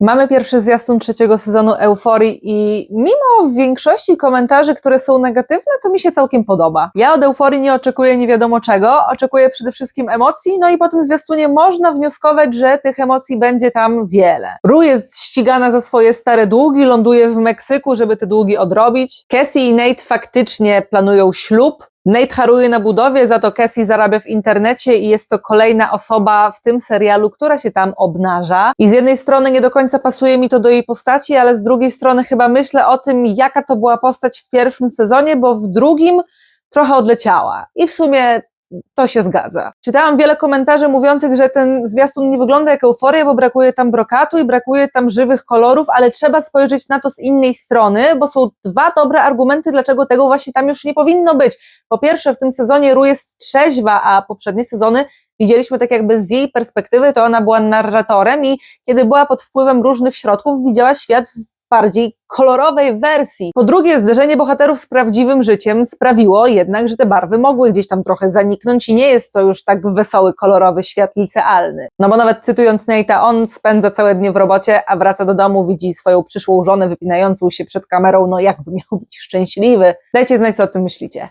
Mamy pierwszy zwiastun trzeciego sezonu Euforii i mimo większości komentarzy, które są negatywne, to mi się całkiem podoba. Ja od Euforii nie oczekuję nie wiadomo czego, oczekuję przede wszystkim emocji, no i po tym zwiastunie można wnioskować, że tych emocji będzie tam wiele. Ru jest ścigana za swoje stare długi, ląduje w Meksyku, żeby te długi odrobić. Cassie i Nate faktycznie planują ślub, Nate haruje na budowie, za to Cassie zarabia w internecie i jest to kolejna osoba w tym serialu, która się tam obnaża. I z jednej strony nie do końca pasuje mi to do jej postaci, ale z drugiej strony chyba myślę o tym, jaka to była postać w pierwszym sezonie, bo w drugim trochę odleciała. I w sumie to się zgadza. Czytałam wiele komentarzy mówiących, że ten zwiastun nie wygląda jak euforia, bo brakuje tam brokatu i brakuje tam żywych kolorów, ale trzeba spojrzeć na to z innej strony, bo są dwa dobre argumenty, dlaczego tego właśnie tam już nie powinno być. Po pierwsze, w tym sezonie Ru jest trzeźwa, a poprzednie sezony widzieliśmy tak jakby z jej perspektywy, to ona była narratorem i kiedy była pod wpływem różnych środków, widziała świat w bardziej kolorowej wersji. Po drugie, zderzenie bohaterów z prawdziwym życiem sprawiło jednak, że te barwy mogły gdzieś tam trochę zaniknąć i nie jest to już tak wesoły, kolorowy świat licealny. No bo nawet cytując Nate'a, on spędza całe dnie w robocie, a wraca do domu, widzi swoją przyszłą żonę wypinającą się przed kamerą, no jakby miał być szczęśliwy. Dajcie znać, co o tym myślicie.